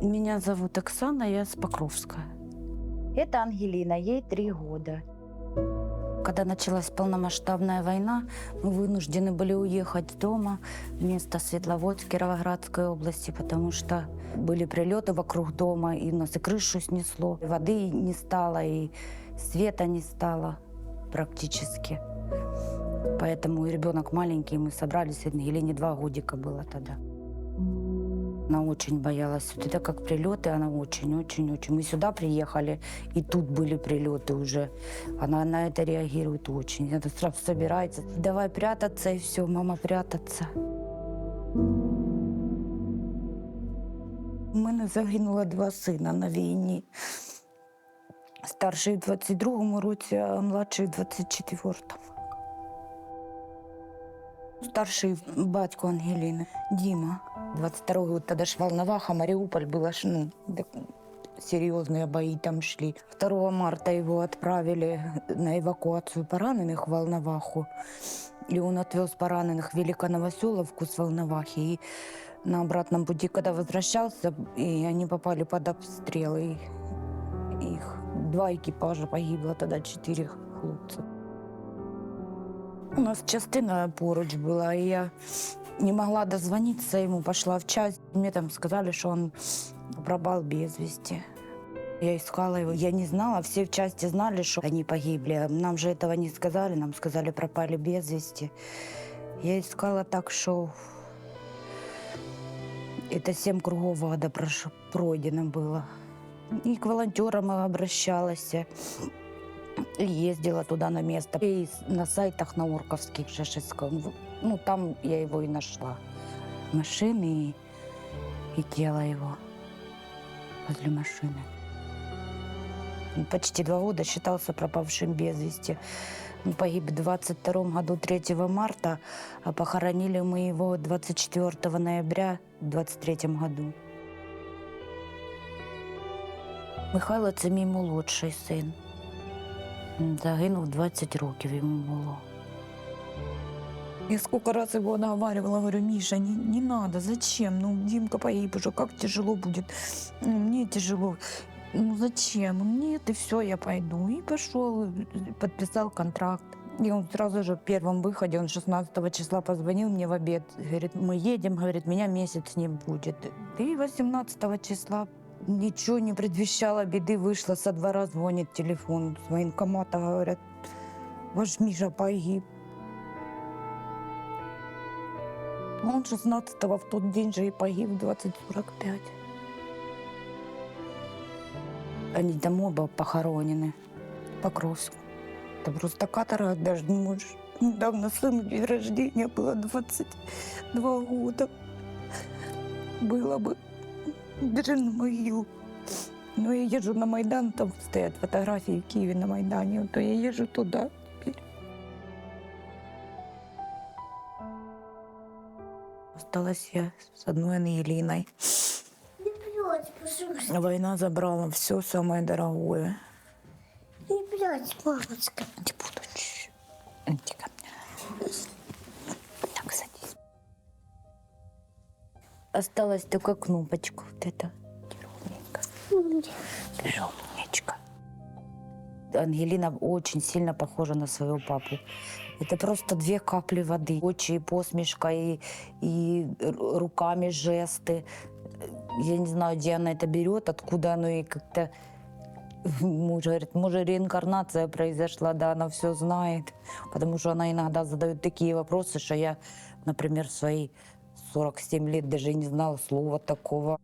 Меня зовут Оксана, я с Покровска. Это Ангелина, ей три года. Когда началась полномасштабная война, мы вынуждены были уехать с дома в место Светловодск Кировоградской области, потому что были прилеты вокруг дома, и у нас и крышу снесло, и воды не стало, и света не стало практически. Поэтому и ребенок маленький, мы собрались, Ангелине два годика было тогда. Она очень боялась. Вот это как прилеты, она очень-очень-очень. Мы сюда приехали, и тут были прилеты уже. Она на это реагирует очень. Она сразу собирается. Давай прятаться, и все, мама, прятаться. У мене загинуло два сина на війні. Старший в 22-му році, а младший в 24-му. Старший батько Ангелины, Дима. 22 год тогда ж Волноваха, Мариуполь было ж, ну, так серьезные бои там шли. 2 марта его отправили на эвакуацию пораненых в Волноваху. И он отвез пораненых в Великоновоселовку с Волновахи. И на обратном пути, когда возвращался, и они попали под обстрел. И их два экипажа погибло тогда, четыре хлопца. У нас частина поруч була, і я не могла дозвониться ему, пошла в часть. Мне там сказали, что он пропал без вести. Я искала его, я не знала, все в части знали, что они погибли. Нам же этого не сказали, нам сказали, пропали без вести. Я искала так, что это семь кругов ада пройдено было. И к волонтерам обращалась. И ездила туда на место. И на сайтах на Орковских Шишеском. Ну, там я его и нашла. Машины и, и тело его возле машины. Он почти два года считался пропавшим без вести. Он погиб в 22 году 3 марта, а похоронили мы его 24 ноября в 23 году. Михайло це мій молодший син. Він Загинув 20 років йому було. Я сколько раз его наговаривала, говорю, Миша, не, не надо, зачем? Ну, Димка погиб уже, как тяжело будет. Ну, Мне тяжело. Ну, зачем? Он, Нет, и все, я пойду. И пошел, подписал контракт. И он сразу же в первом выходе, он 16 числа позвонил мне в обед. Говорит, мы едем, говорит, меня месяц не будет. И 18 числа ничего не предвещало беды, вышла со двора, звонит телефон с военкомата, говорят, ваш Миша погиб. Он 16-го в тот день же и погиб в 2045. Они там оба похоронены. Покровску. Это просто каторга, даже не можешь. Недавно сыну день рождения было 22 года. Было бы даже на могилу. Но я езжу на Майдан, там стоят фотографии в Киеве на Майдане, то я туда. теперь. Осталась я с одной Ангелиной. Не плачь, пожалуйста. Война забрала все самое дорогое. Не плачь, мамочка. Не буду. Осталась только кнопочка вот эта. Ты же умничка. Ангелина очень сильно похожа на своего папу. Это просто две капли воды. Очи, посмешка, и, и ру- руками жесты. Я не знаю, где она это берет, откуда оно и как-то... Муж говорит, может, реинкарнация произошла, да, она все знает. Потому что она иногда задает такие вопросы, что я, например, свои 47 лет даже не знала слова такого.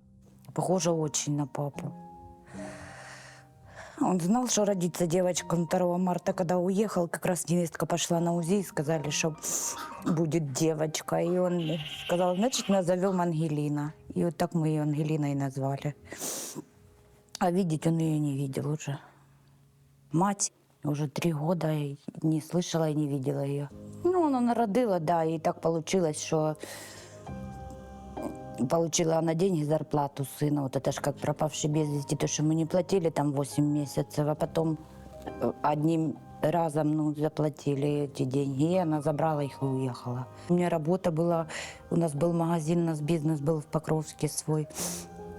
Похожа очень на папу. Он знал, что родится девочка 2 марта, когда уехал, как раз невестка пошла на УЗИ и сказали, что будет девочка. И он сказал, значит, назовем Ангелина. И вот так мы ее Ангелиной назвали. А видеть он ее не видел уже. Мать уже три года не слышала и не видела ее. Ну, она народила, да, и так получилось, что получила она деньги, зарплату сына. Вот это ж как пропавший без вести, то, что мы не платили там 8 месяцев, а потом э, одним разом ну, заплатили эти деньги, и она забрала их и уехала. У меня работа была, у нас был магазин, у нас бизнес был в Покровске свой.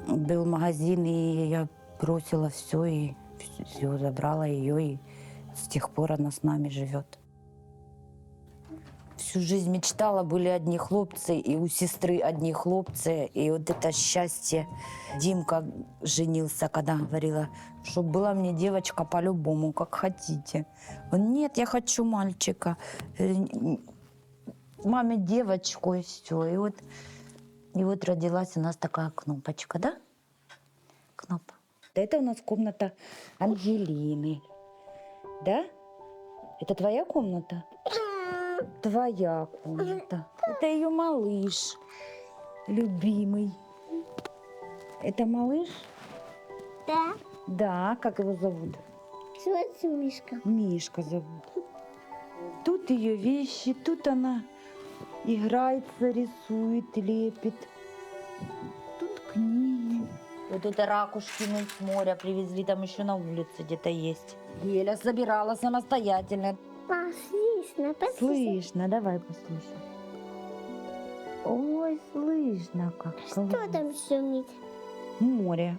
Был магазин, и я бросила все, и все, забрала ее, и с тех пор она с нами живет. Всю жизнь мечтала, были одни хлопцы, и у сестры одни хлопцы, и вот это счастье. Димка женился, когда говорила, чтобы была мне девочка по-любому, как хотите. Он, нет, я хочу мальчика. Э, Маме девочку, и все. И вот, и вот родилась у нас такая кнопочка, да? Кнопка. Это у нас комната Ангелины. Да? Это твоя комната? Твоя комната. Это ее малыш, любимый. Это малыш? Да. Да, как его зовут? Смотри, Мишка. Мишка зовут. Тут ее вещи, тут она играется, рисует, лепит. Тут книги. Вот это ракушки мы с моря привезли, там еще на улице где-то есть. Еля собирала самостоятельно. А, слышно, послушай. Слышно, давай послушай. Ой, слышно как. Что там шумит? Море.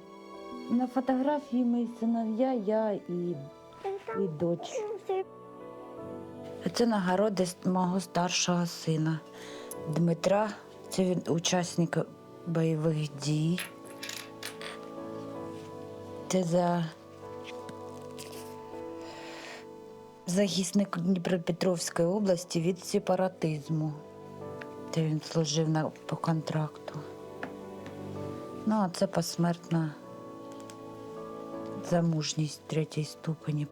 На фотографии мы сыновья, я и, і дочь. Це нагороди з мого старшого сина Дмитра. Це він учасник бойових дій. Це за захисник Дніпропетровської області від сепаратизму. Це він служив на, по контракту. Ну, а це посмертна замужність третьей ступени.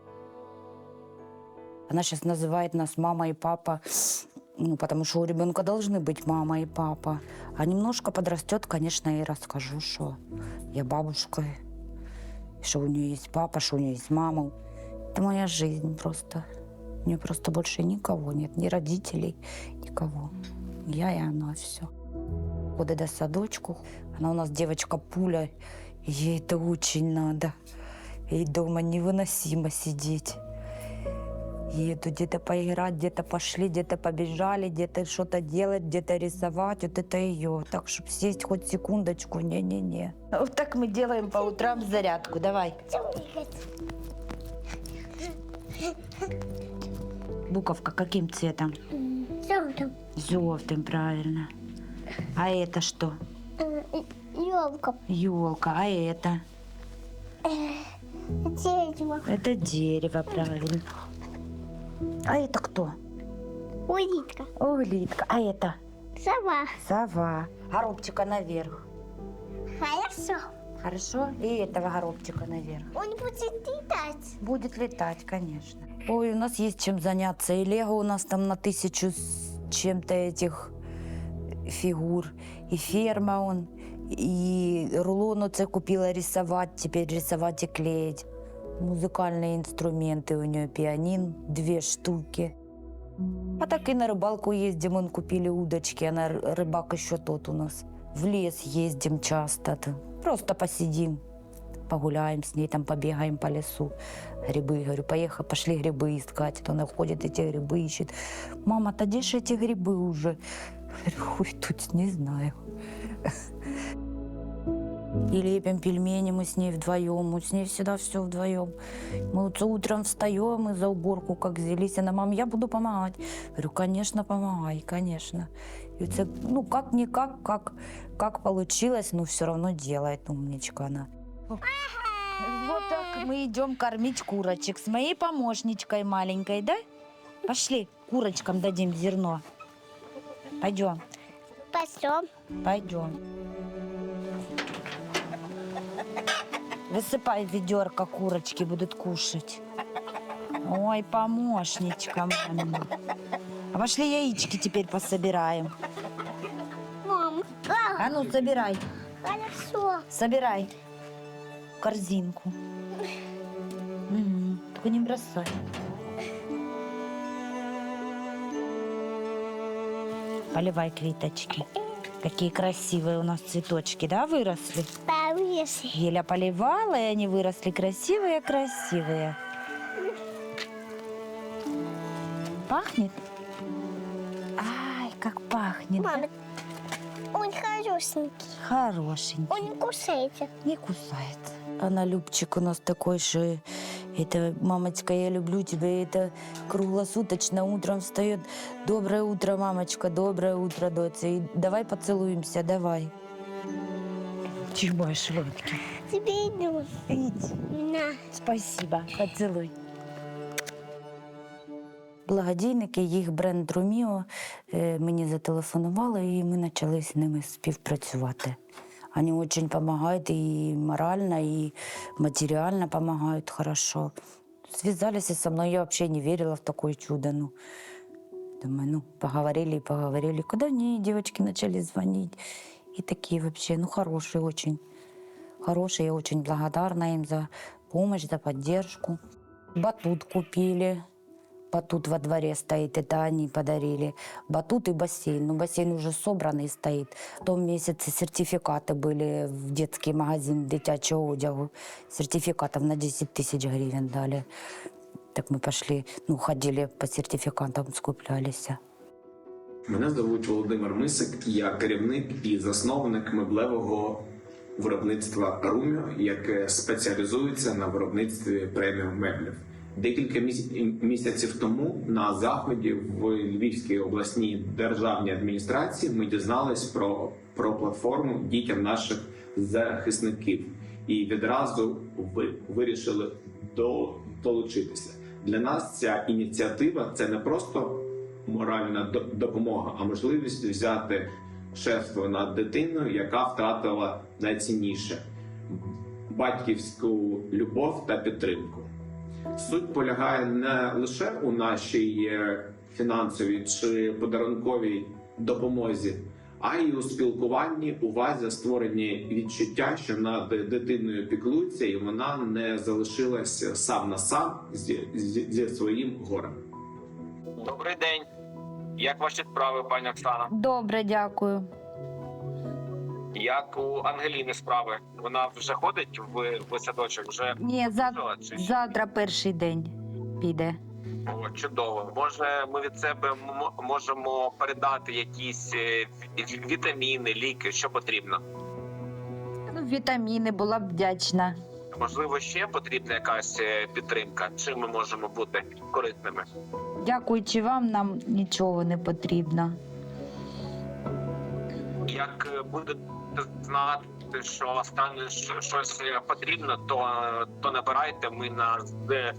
Она сейчас называет нас мама и папа, ну, потому что у ребенка должны быть мама и папа. А немножко подрастет, конечно, я ей расскажу, что я бабушка, что у нее есть папа, что у нее есть мама. Это моя жизнь просто. У нее просто больше никого нет, ни родителей, никого. Я и она, все. Ходит до садочку. Она у нас девочка пуля, ей это очень надо. Ей дома невыносимо сидеть. Еду где-то поиграть, где-то пошли, где-то побежали, где-то что-то делать, где-то рисовать. Вот это ее. Так, чтобы сесть хоть секундочку, не-не-не. Вот так мы делаем по утрам зарядку. Давай. Буковка каким цветом? Там? Желтым, правильно. А это что? Елка. Елка. А это? Дерево. Это дерево, правильно. А это кто? Улитка. Улитка. А это? Сова. Сова. Горобчика наверх. Хорошо. Хорошо? И этого горобчика наверх. Он будет летать. Будет летать, конечно. Ой, у нас есть чем заняться. И Лего у нас там на тысячу с чем-то этих фигур. И ферма он. И рулон оце купила рисовать, теперь рисовать и клеить. Музыкальные инструменты у нее, пианин, две штуки. А так и на рыбалку ездим, он купили удочки, она р- рыбак еще тот у нас. В лес ездим часто, т- просто посидим, погуляем с ней, там побегаем по лесу. Грибы, говорю, поехали, пошли грибы искать. То она ходит, эти грибы ищет. Мама, та где же эти грибы уже? Говорю, ой, тут не знаю. И лепим пельмени мы с ней вдвоем, мы с ней всегда все вдвоем. Мы вот утром встаем и за уборку как взялись. Она, мам, я буду помогать. Говорю, конечно, помогай, конечно. И это, ну, как-никак, как, как получилось, но все равно делает умничка она. Вот так мы идем кормить курочек с моей помощничкой маленькой, да? Пошли, курочкам дадим зерно. Пойдем, Пошел. пойдем. Высыпай ведерко, курочки будут кушать. Ой, помощничка мамина. А пошли яички теперь пособираем. А, ну, собирай, хорошо. собирай в корзинку. Мгм, Только не бросай. Поливай квиточки. Какие красивые у нас цветочки, да, выросли? Повеси. Еля поливала, и они выросли красивые-красивые. Пахнет? Ай, как пахнет. Мама, он хорошенький. Хорошенький. Он не кусается. Не кусается. Она Любчик у нас такой же. Это, мамочка, я люблю тебя. Это круглосуточно утром встает. Доброе утро, мамочка, доброе утро, доча. И давай поцелуемся, давай. Чего шведки? Тебе иду. Иди. На. Спасибо. Поцелуй. Благодійники, їх бренд Руміо е, мені зателефонували, і ми почали з ними співпрацювати. Вони дуже допомагають і морально, і матеріально допомагають хорошо. Связались со мной, я вообще не верила в такое чудо. Ну, думаю, ну, поговорили и поговорили. Куда мне девочки начали звонить. И такие вообще, ну, хорошие очень. Хорошие, я очень благодарна им за помощь, за поддержку. Батут купили Батут во дворе стоит, это они подарили. Батут и бассейн. Ну, бассейн уже собранный стоит. В том месяце сертификаты были в детский магазин дитячего одягу. Сертификатов на 10 тысяч гривен дали. Так мы пошли, ну, ходили по сертификатам, скуплялись. Мене звуть Володимир Мисик, я керівник і засновник меблевого виробництва Руміо, яке спеціалізується на виробництві преміум меблів. Декілька міс- місяців тому на заході в Львівській обласній державній адміністрації ми дізнались про, про платформу дітям наших захисників і відразу ви вирішили до, долучитися. Для нас ця ініціатива це не просто моральна допомога, а можливість взяти шефство над дитиною, яка втратила найцінніше батьківську любов та підтримку. Суть полягає не лише у нашій е, фінансовій чи подарунковій допомозі, а й у спілкуванні, увазі, створенні відчуття, що над дитиною піклуються, і вона не залишилася сам на сам зі, зі, зі своїм горем. Добрий день. Як ваші справи, пані Оксана? Добре, дякую. Як у Ангеліни справи? Вона вже ходить в, в садочок? Вже Ні, за... ходила чи завтра перший день піде. О, чудово. Може, ми від себе м- можемо передати якісь е, ві- вітаміни, ліки, що потрібно? Ну, вітаміни була б вдячна. Можливо, ще потрібна якась е, підтримка. Чим ми можемо бути корисними? Дякуючи вам, нам нічого не потрібно. Як е, будете знати, що стане щось потрібно, то, то набирайте. Ми на з,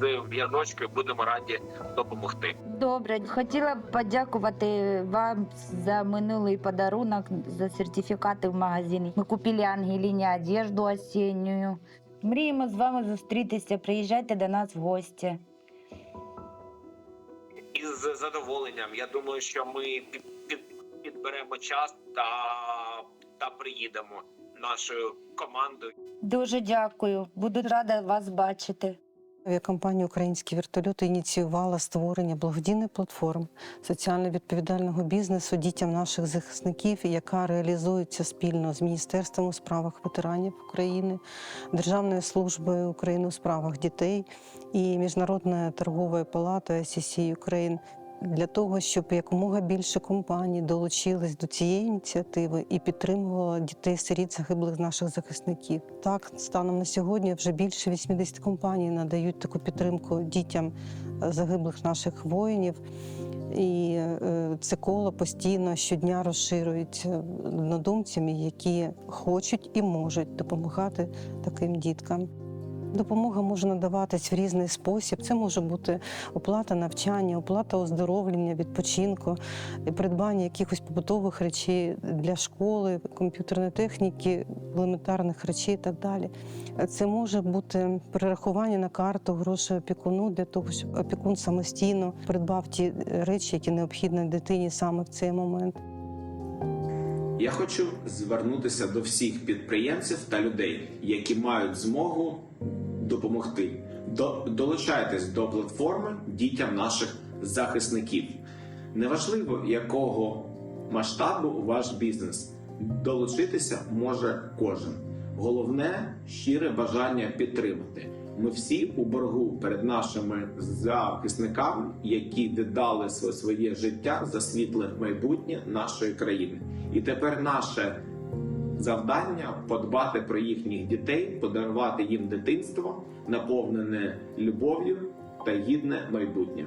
з в'язочкою будемо раді допомогти. Добре, хотіла б подякувати вам за минулий подарунок за сертифікати в магазині. Ми купили Ангеліні одежду осінню. Мріємо з вами зустрітися. Приїжджайте до нас в гості. Із задоволенням. Я думаю, що ми під, під, підберемо час та, та приїдемо нашою командою. Дуже дякую. Буду рада вас бачити. Авіакомпанія Українські вертольоти ініціювала створення благодійної платформи соціально відповідального бізнесу дітям наших захисників, яка реалізується спільно з Міністерством у справах ветеранів України, Державною службою України у справах дітей і Міжнародною торговою палатою SCC Ukraine для того, щоб якомога більше компаній долучились до цієї ініціативи і підтримувала дітей-сиріт загиблих наших захисників. Так, станом на сьогодні вже більше 80 компаній надають таку підтримку дітям е, загиблих наших воїнів. І е, це коло постійно щодня розширюється однодумцями, які хочуть і можуть допомагати таким діткам. Допомога може надаватись в різний спосіб. Це може бути оплата навчання, оплата оздоровлення, відпочинку, придбання якихось побутових речей для школи, комп'ютерної техніки, елементарних речей і так далі. Це може бути перерахування на карту грошей опікуну для того, щоб опікун самостійно придбав ті речі, які необхідні дитині саме в цей момент. Я хочу звернутися до всіх підприємців та людей, які мають змогу допомогти. До, долучайтесь до платформи дітям наших захисників. Неважливо, якого масштабу ваш бізнес. Долучитися може кожен. Головне щире бажання підтримати. Ми всі у боргу перед нашими захисниками, які віддали своє- життя за світле майбутнє нашої країни. І тепер наше завдання подбати про їхніх дітей, подарувати їм дитинство, наповнене любов'ю та гідне майбутнє.